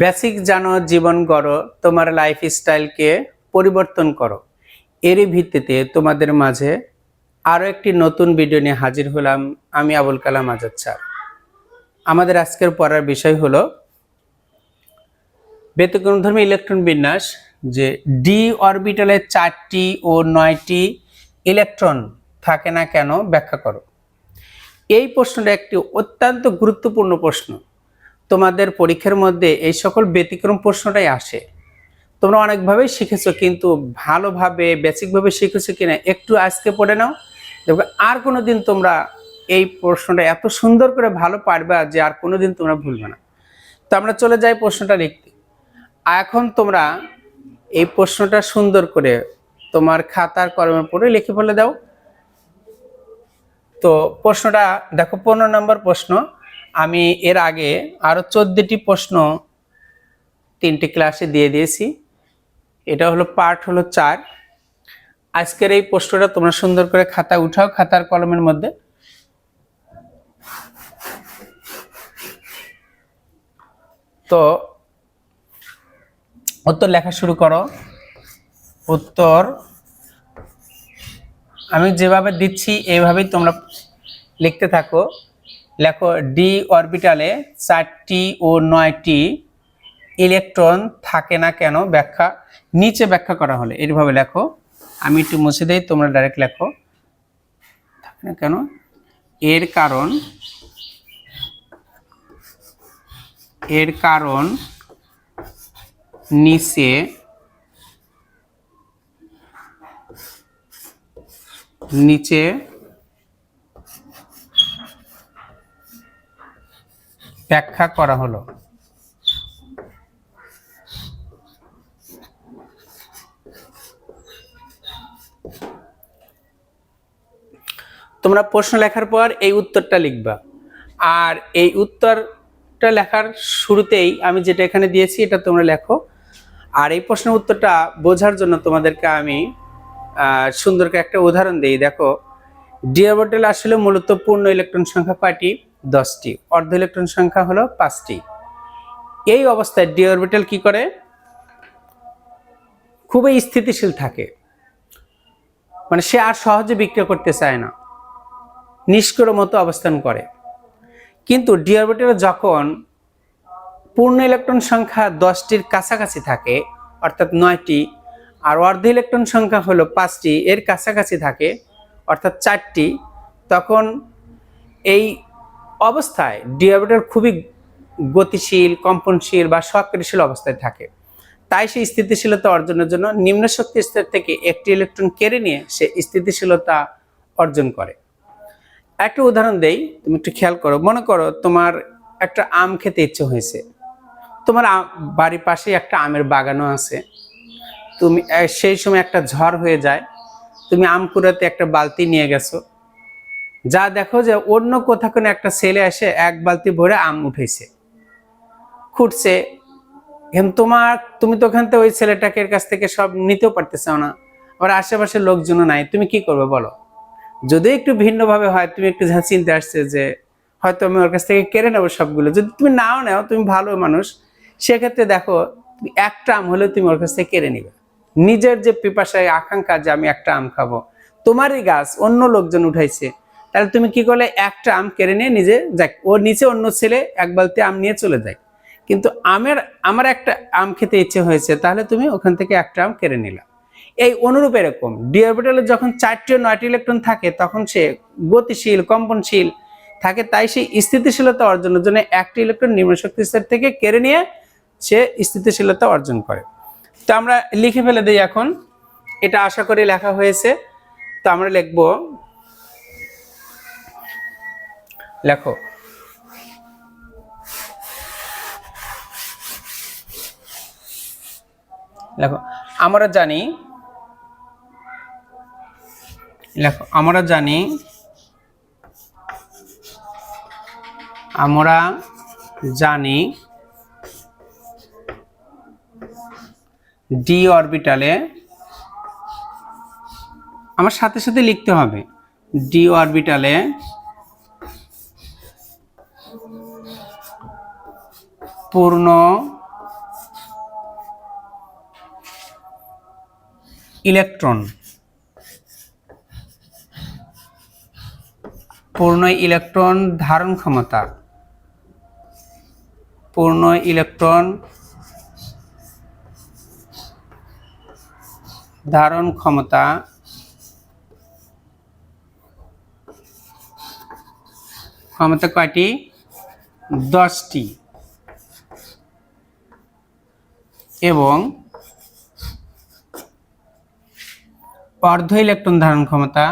Basic জানো, জীবন গড়ো, তোমার life স্টাইলকে পরিবর্তন করো। এরই ভিত্তিতে তোমাদের মাঝে আরও একটি নতুন ভিডিও নিয়ে হাজির হলাম আমি আবুল কালাম আজাদ স্যার। আমাদের আজকের পড়ার বিষয় হলো ব্যতিক্রমধর্মী ইলেকট্রন বিন্যাস, যে ডি অরবিটালে চারটি ও নয়টি ইলেকট্রন থাকে না কেন ব্যাখ্যা করো। এই প্রশ্নটা একটি অত্যন্ত গুরুত্বপূর্ণ প্রশ্ন। তোমাদের পরীক্ষার মধ্যে এই সকল ব্যতিক্রম প্রশ্নটাই আসে। তোমরা অনেকভাবেই শিখেছো, কিন্তু ভালোভাবে, বেসিকভাবে শিখেছো কিনা একটু আজকে পড়ে নাও। দেখবে আর কোনো দিন তোমরা এই প্রশ্নটা এত সুন্দর করে ভালো পারবে যে আর কোনো দিন তোমরা ভুলবে না। তো আমরা চলে যাই প্রশ্নটা লিখতে। এখন তোমরা এই প্রশ্নটা সুন্দর করে তোমার খাতার কলমের পরে লিখে ফেলে দাও। তো প্রশ্নটা, দেখো পনেরো নম্বর প্রশ্ন। আমি এর আগে আরও চোদ্দটি প্রশ্ন তিনটি ক্লাসে দিয়ে দিয়েছি। এটা হলো পার্ট হলো চার। আজকের এই প্রশ্নটা তোমরা সুন্দর করে খাতা উঠাও, খাতার কলমের মধ্যে। তো উত্তর লেখা শুরু করো। উত্তর, আমি যেভাবে দিচ্ছি এইভাবেই তোমরা লিখতে থাকো। লেখো ডি অরবিটালে চারটি ও নয়টি ইলেকট্রন থাকে না কেন ব্যাখ্যা নিচে ব্যাখ্যা করা হলে। এইভাবে লেখো। আমি একটু মুছে দেই, তোমরা ডাইরেক্ট লেখো। থাকে না কেন? এর কারণ এর কারণ নিচে নিচে ব্যাখ্যা করা হলো। তোমরা প্রশ্ন লেখার পর এই উত্তরটা লিখবা। আর এই উত্তরটা লেখার শুরুতেই আমি যেটা এখানে দিয়েছি এটা তোমরা লেখো। আর এই প্রশ্নের উত্তরটা বোঝার জন্য তোমাদেরকে আমি আহ, সুন্দর করে একটা উদাহরণ দিই। দেখো ডিঅরবিটাল আসলে মূলত পূর্ণ ইলেকট্রন সংখ্যা কয়টি? দশটি। অর্ধ ইলেকট্রন সংখ্যা হলো পাঁচটি। এই অবস্থায় ডিঅরবিটাল কি করে? খুবই স্থিতিশীল থাকে। মানে সে আর সহজে বিক্রিয়া করতে চায় না। নিষ্ক্রিয় মতো অবস্থান করে। কিন্তু ডিঅরবিটালে যখন পূর্ণ ইলেকট্রন সংখ্যা দশটির কাছাকাছি থাকে, অর্থাৎ নয়টি, আর অর্ধ ইলেকট্রন সংখ্যা হলো পাঁচটি, এর কাছাকাছি থাকে, অর্থাৎ চারটি, তখন এই অবস্থায় ডিঅরবিটাল খুবই গতিশীল, কম্পনশীল বা সক্রিয়শীল অবস্থায় থাকে। তাই সে স্থিতিশীলতা অর্জনের জন্য নিম্ন শক্তি স্তর থেকে একটি ইলেকট্রন কেড়ে নিয়ে সে স্থিতিশীলতা অর্জন করে। একটা উদাহরণ দেই, তুমি একটু খেয়াল করো। মনে করো তোমার একটা আম খেতে ইচ্ছে হয়েছে। তোমার বাড়ির পাশে একটা আমের বাগানও আছে। তুমি সেই সময় একটা ঝড় হয়ে যায়। তুমি আম কুড়াতে একটা বালতি নিয়ে গেছো। যা দেখো যে অন্য কোথাও কোনো একটা ছেলে এসে এক বালতি ভরে আম উঠেছে। খুঁটছে এখন তোমার, তুমি তো ওখান থেকে ওই ছেলেটাকে কাছ থেকে সব নিতেও পারতেছো না। আবার আশেপাশের লোকজনও নাই, তুমি কি করবে বলো? যদি একটু ভিন্নভাবে হয়, তুমি একটু যা চিনতে আসছে যে হয়তো আমি ওর কাছ থেকে কেড়ে নেব সবগুলো। যদি তুমি নাও নাও, তুমি ভালো মানুষ, সেক্ষেত্রে দেখো একটা আম হলেও তুমি ওর কাছ থেকে কেড়ে নিবে। নিজের যে পিপাসায়, আকাঙ্ক্ষা যে আমি একটা আম খাব। তোমারই গাছ, অন্য লোকজন উঠাইছে। তাহলে তুমি কি করলে? একটা আম কেড়ে নিয়ে নিজে যাক। ওর নিচে অন্য ছেলে এক বালতি আম নিয়ে চলে যায়। কিন্তু আমের, আমার একটা আম খেতে ইচ্ছে হয়েছে, তাহলে তুমি ওখান থেকে একটা আম কেড়ে নিলাম এই অনুরূপ এরকম। ডিঅরবিটালে যখন চারটি ও নয়টি ইলেকট্রন থাকে, তখন সে গতিশীল, কম্পনশীল থাকে, তাই সেই স্থিতিশীলতা অর্জনের জন্য একটি ইলেকট্রন নিম্ন শক্তি স্তর থেকে কেড়ে নিয়ে সে স্থিতিশীলতা অর্জন করে। তো আমরা লিখে ফেলে দিই এখন। এটা আশা করি লেখা হয়েছে। তো আমরা লিখব লেখো। লেখো, আমরা জানি, লেখো, আমরা জানি আমরা জানি ডি অরবিটালে আমার সাথে সাথে লিখতে হবে। ডি অরবিটালে পূর্ণ ইলেকট্রন। পূর্ণ ইলেকট্রন ধারণ ক্ষমতা। পূর্ণ ইলেকট্রন ধারণ ক্ষমতা। ক্ষমতা কয়টি? দশটি। এবং অর্ধ ইলেকট্রন ধারণ ক্ষমতা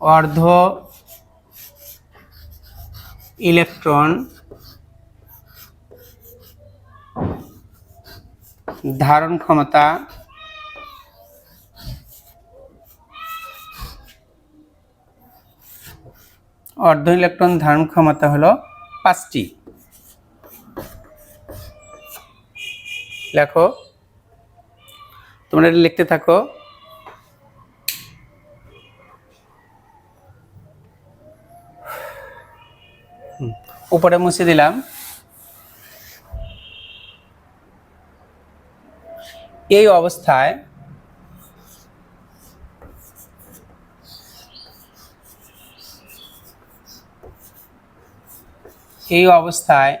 অর্ধ ইলেকট্রন ধারণ ক্ষমতা, অর্ধ ইলেকট্রন ধারণ ক্ষমতা হলো পাঁচটি। লেখো। তোমরা এটা লিখতে থাকো। উপরে মুছে দিলাম। এই অবস্থায় এই অবস্থায়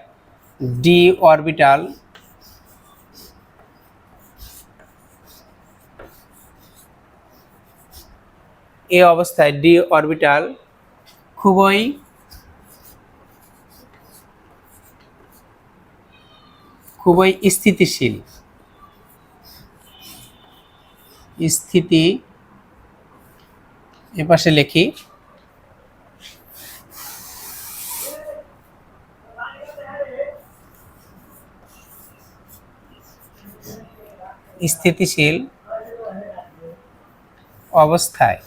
ডি অরবিটাল এই অবস্থায় ডি অরবিটাল খুবই খুবই স্থিতিশীল। স্থিতি এপাশে লিখি। স্থিতিশীল অবস্থায়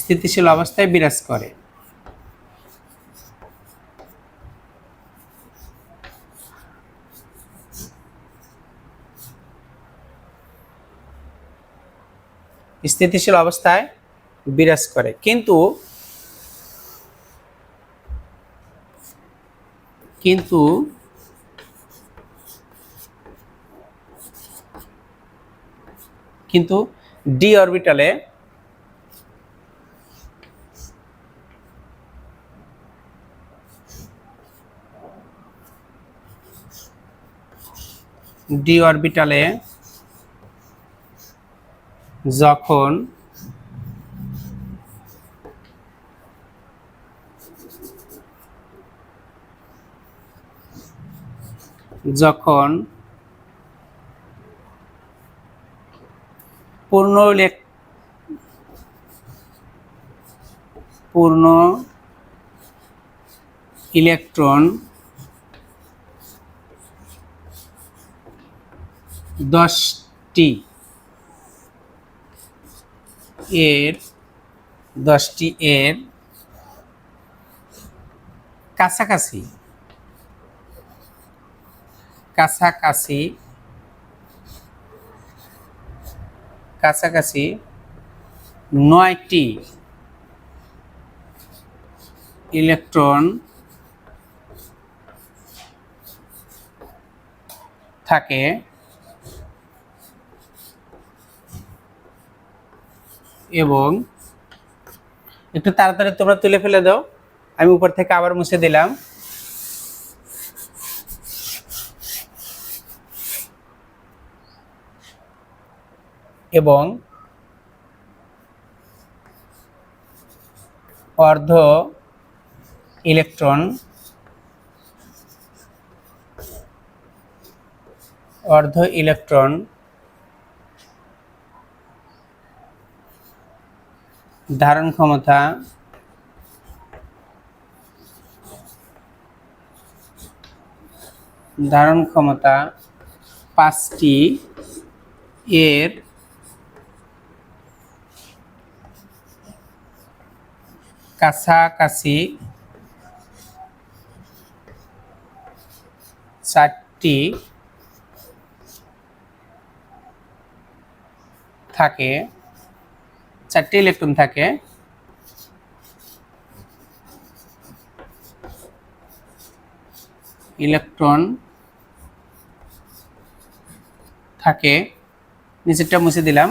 স্থিতিশীল অবস্থায় বিরাজ করে। স্থিতিশীল অবস্থায় বিরাজ করে। কিন্তু কিন্তু কিন্তু ডি অরবিটালে ডি অরবিটালে যখন যখন পূর্ণ পূর্ণ ইলেকট্রন দশটি। এর দশটি এর কাছাকাছি। কাছাকাছি। কাছাকাছি নয়টি ইলেকট্রন থাকে। এবং একটু তাড়াতাড়ি তোমরা তুলে ফেলে দাও। আমি উপর থেকে আবার মুছে দিলাম। এবং অর্ধ ইলেকট্রন অর্ধ ইলেকট্রন ধারণ ক্ষমতা ধারণ ক্ষমতা পাঁচটি এর কাছাকাছি চারটি থাকে। চারটি ইলেকট্রন থাকে। ইলেকট্রন থাকে। নিচেরটা মুছে দিলাম।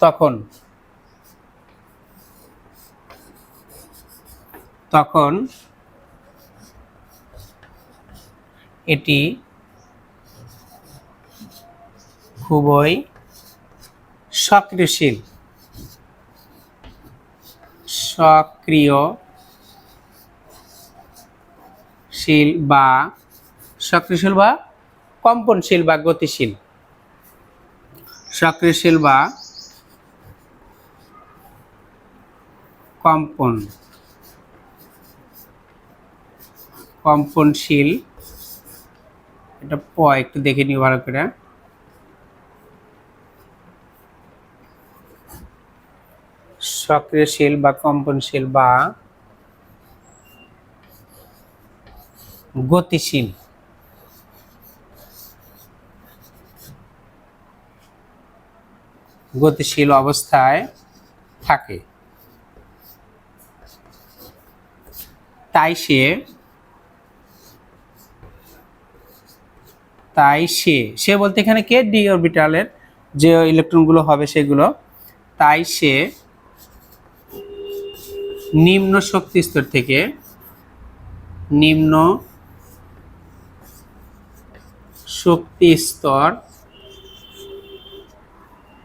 তখন তখন এটি খুবই সক্রিয়শীল। সক্রিয়শীল বা সক্রিয়শীল বা কম্পনশীল বা গতিশীল। সক্রিয়শীল বা কম্পন কম্পনশীল এটা প একটু দেখে নিও ভালো করে। সক্রিয়শীল বা কম্পনশীল বা গতিশীল। গতিশীল অবস্থায় থাকে। তাই সে তাই সে সে বলতে এখানে কে ডি অরবিটালের যে ইলেকট্রনগুলো হবে সেগুলো, তাই সে নিম্ন শক্তি স্তর থেকে নিম্ন শক্তি স্তর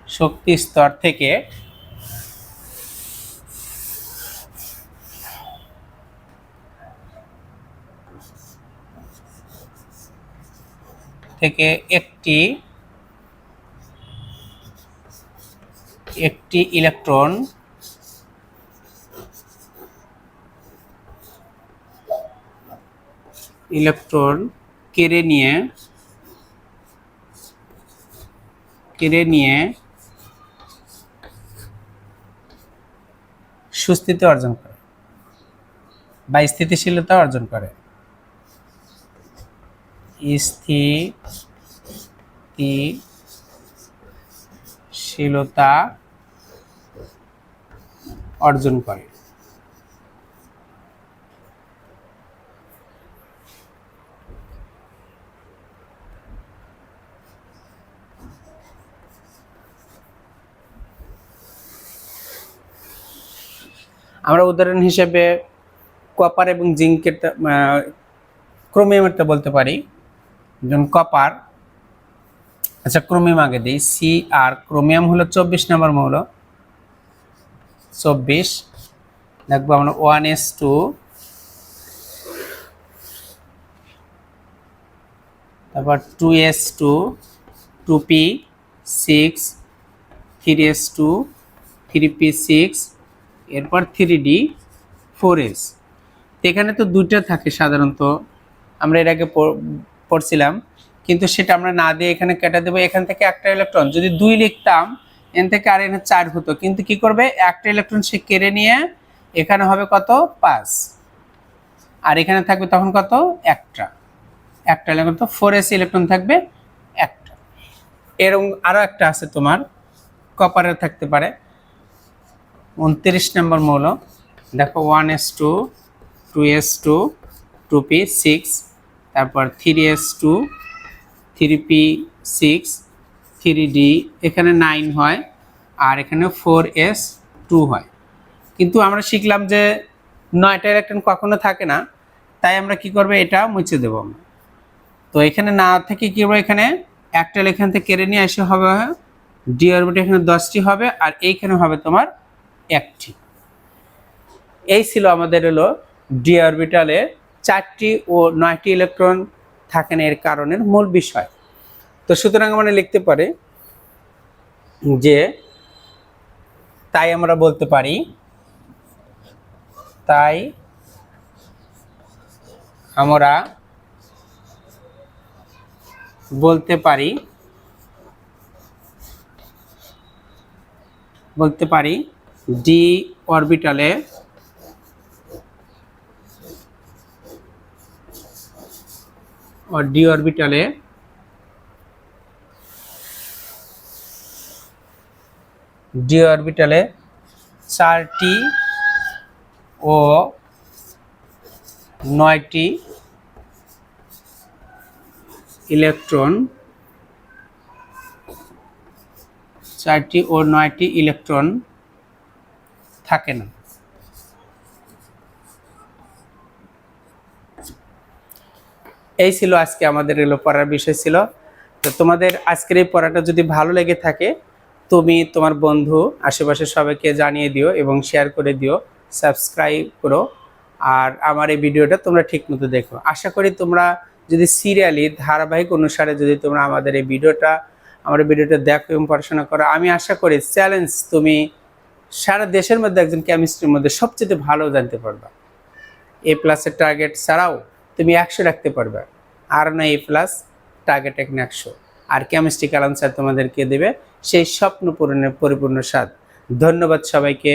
শক্তি স্তর থেকে থেকে একটি একটি ইলেকট্রন ইলেকট্রন কেড়ে নিয়ে কেড়ে নিয়ে সুস্থিতি অর্জন করে বা স্থিতিশীলতা অর্জন করে। স্থিতিশীলতা অর্জন করে। আমরা উদাহরণ হিসেবে কপার এবং জিঙ্কের ক্রোমিয়ামেরটা বলতে পারি। যেমন কপার আচ্ছা ক্রোমিয়াম আগে দিই। সি আর ক্রোমিয়াম হলো চব্বিশ নম্বর মৌল। চব্বিশ, দেখব আমরা ওয়ান এস টু তারপর two S two two P six three S two three P six এরপর থ্রি ডি ফোর এস এখানে তো দুইটা থাকে সাধারণত, আমরা এর আগে পড়ছিলাম। কিন্তু সেটা আমরা না দিয়ে এখানে কেটে দেবো, এখান থেকে একটা ইলেকট্রন যদি দুই লিখতাম, এন থেকে আর এখানে চার হতো। কিন্তু কি করবে? একটা ইলেকট্রন সে কেড়ে নিয়ে এখানে হবে কত? পাঁচ। আর এখানে থাকবে তখন কত? একটা। একটা ইলেকট্রন তো ফোর এস ইলেকট্রন থাকবে একটা। এরকম আরও একটা আছে তোমার কপারের থাকতে পারে। উনত্রিশ নম্বর মৌল। দেখো one S two two S two two P six তারপর three S two three P six three D এখানে নাইন হয় আর এখানে ফোর এস টু হয়। কিন্তু আমরা শিখলাম যে নয়টা ইলেকট্রন কখনো থাকে না, তাই আমরা কি করব, এটা মুছে দেবো আমরা। তো এখানে না থেকে কী করব এখানে? একটা এখান থেকে কেড়ে নিয়ে এসে হবে ডি অরবিট এখানে দশটি হবে আর এইখানে হবে তোমার একটি। এই ছিল আমাদের হলো ডি অরবিটালে চারটি ও নয়টি ইলেকট্রন থাকেন এর কারণের মূল বিষয়। তো সুতরাং আমরা লিখতে পারি যে তাই আমরা বলতে পারি তাই আমরা বলতে পারি বলতে পারি ডি অরবিটালে ডি অরবিটালে ডি অরবিটালে চারটি ও নয়টি ইলেকট্রন চারটি ও নয়টি ইলেকট্রন থাকে না। এই ছিল আজকে আমাদের এগুলো পড়ার বিষয় ছিল। তো তোমাদের আজকের এই পড়াটা যদি ভালো লেগে থাকে, তুমি, তোমার বন্ধু আশেপাশে সবাইকে জানিয়ে দিও এবং শেয়ার করে দিও সাবস্ক্রাইব করো। আর আমার এই ভিডিওটা তোমরা ঠিকমতো দেখো। আশা করি তোমরা যদি সিরিয়ালি ধারাবাহিক অনুসারে যদি তোমরা আমাদের এই ভিডিওটা আমার ভিডিওটা দেখো এবং পড়াশোনা করো, আমি আশা করি চ্যালেঞ্জ তুমি সারা দেশের মধ্যে একজন কেমিস্ট্রির মধ্যে সবচেয়ে ভালো জানতে পারবা। এ প্লাসের টার্গেট ছাড়াও তুমি একশো রাখতে পারবে। আর না এ প্লাস টার্গেট এখানে একশো। আর কেমিস্ট্রি কালাম স্যার তোমাদেরকে দেবে সেই স্বপ্ন পূরণের পরিপূর্ণ স্বাদ। ধন্যবাদ সবাইকে।